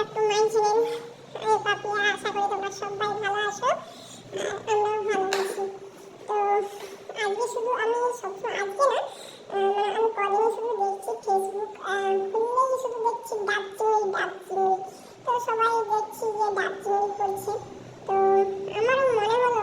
Doctor মাই ছিলেন এই পাপিয়া আশা করি তোমরা সবাই ভালো আছো। আমরাও ভালো আছি। তো আজকে শুধু আমি সবসময় আজকে না মানে আমি কদিনে শুধু দেখছি ফেসবুক খুললেই শুধু দেখছি ডাব চিংড়ি ডাব তো সবাই দেখছি যে ডাব চিংড়ি করছে। তো আমারও মনে হলো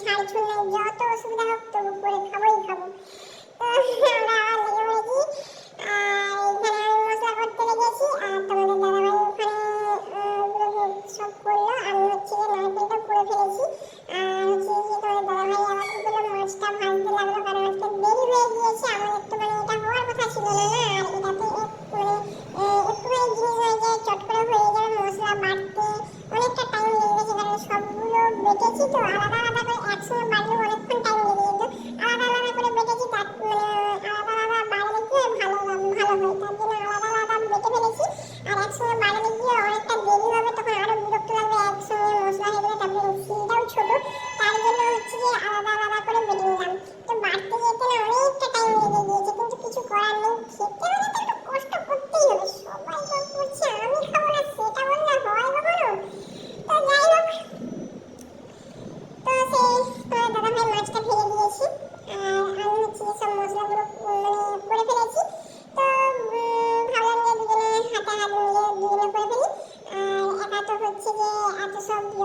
ছাই ঝোল যত অসুবিধা হোক তবু করে খাবোই খাব। আমরা আবার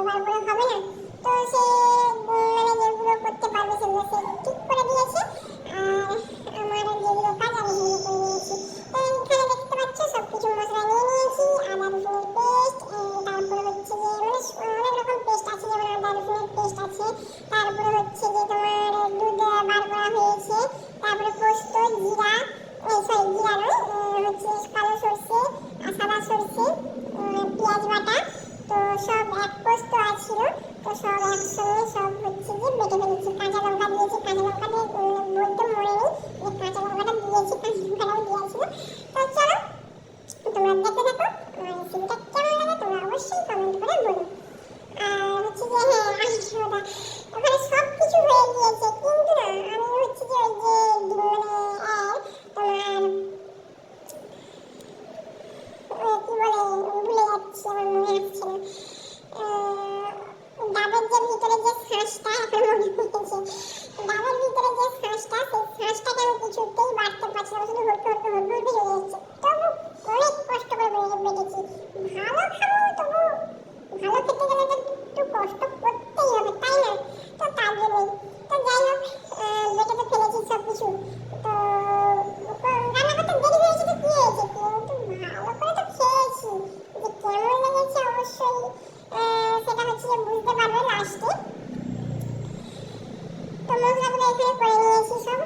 অ্যাম্বুলেন্স হবে না? তো সেই মাছটাকে আমি কিছুতেই বাড়তে পারছি না। শুধু হলকে হলকে হলকে হলকে চলে যাচ্ছে তবু অনেক কষ্ট করে বেঁচেছি ভালো খাব, তবু ভালো খেতে গেলে তো একটু কষ্ট করতেই হবে, তাই না? তো তার জন্যই। তো যাই হোক বেঁচে তো ফেলেছি সব কিছু তো রান্না করতে দেরি হয়েছে তো কী হয়েছে? কিন্তু ভালো করে তো খেয়েছি। যে কেমন লেগেছে অবশ্যই সেটা হচ্ছে যে বুঝতে পারবে লাস্টে তো মশলাগুলো এখানে করে নিয়েছি সব।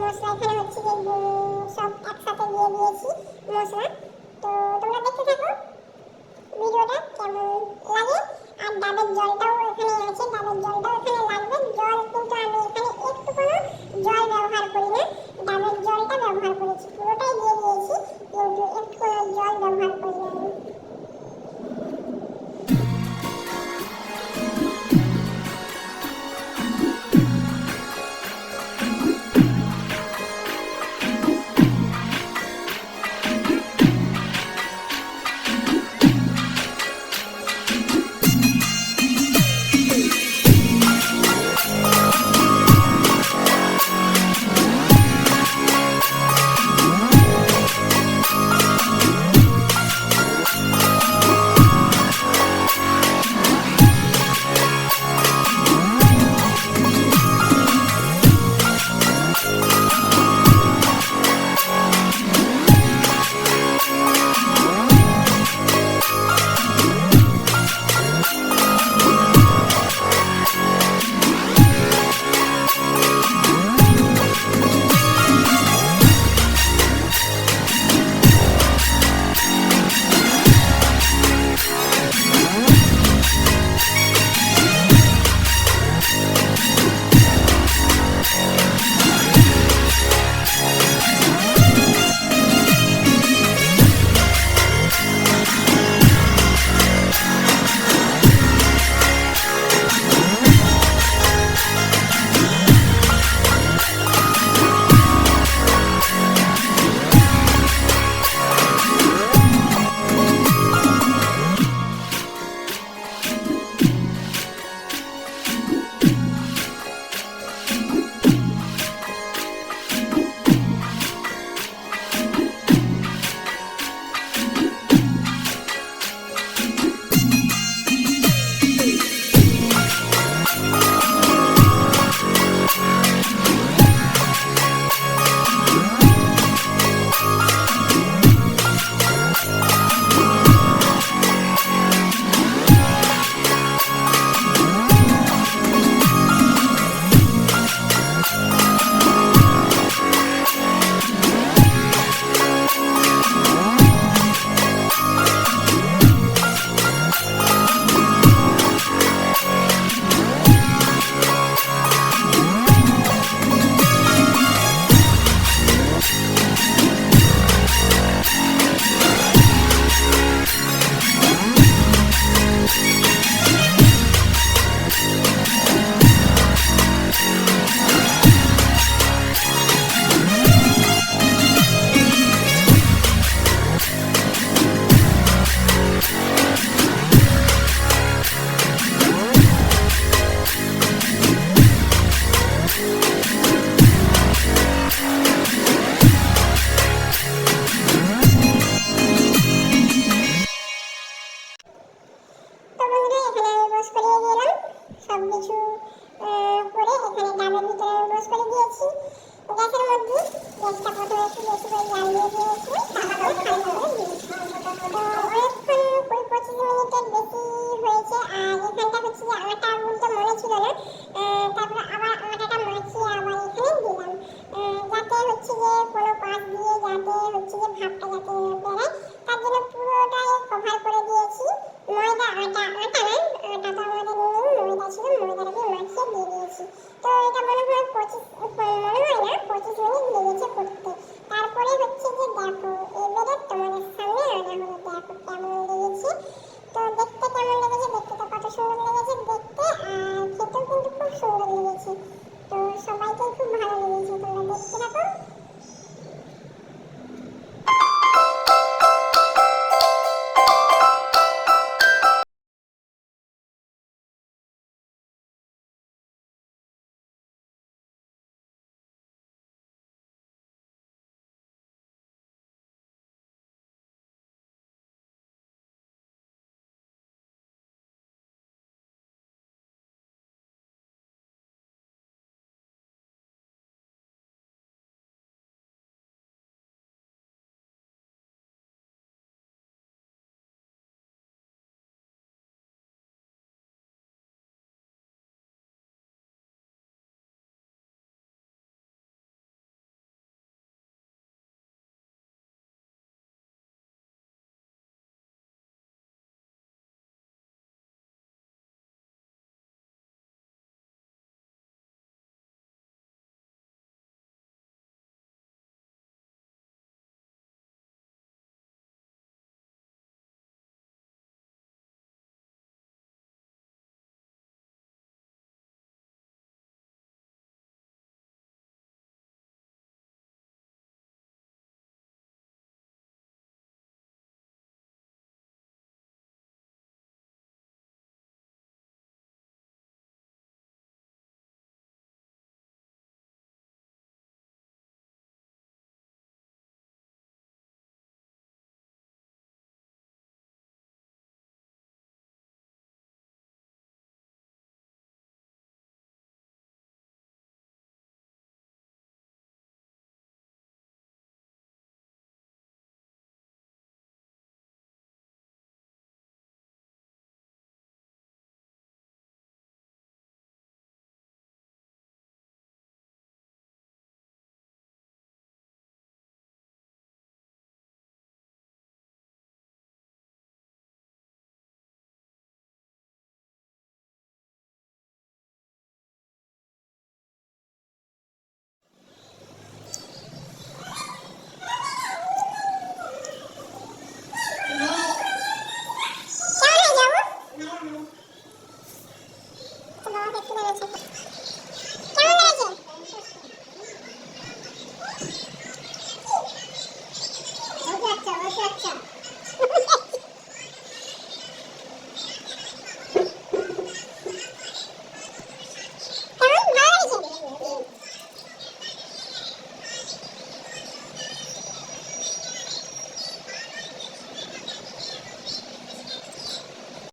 মশলা এখানে হচ্ছে যে সব একসাথে দিয়ে দিয়েছি মশলা। তো তোমরা দেখতে থাকো ভিডিওটা কেমন লাগে। আর ডাবের জলটাও এখানে আছে, ডাবের জলটাও এখানে লাগবে। জল কিন্তু আমি এখানে একটু কোনো জল ব্যবহার করি না। ডাবের জলটা ব্যবহার করেছি, পুরোটাই দিয়ে দিয়েছি, কিন্তু একটু কোনো জল ব্যবহার করি না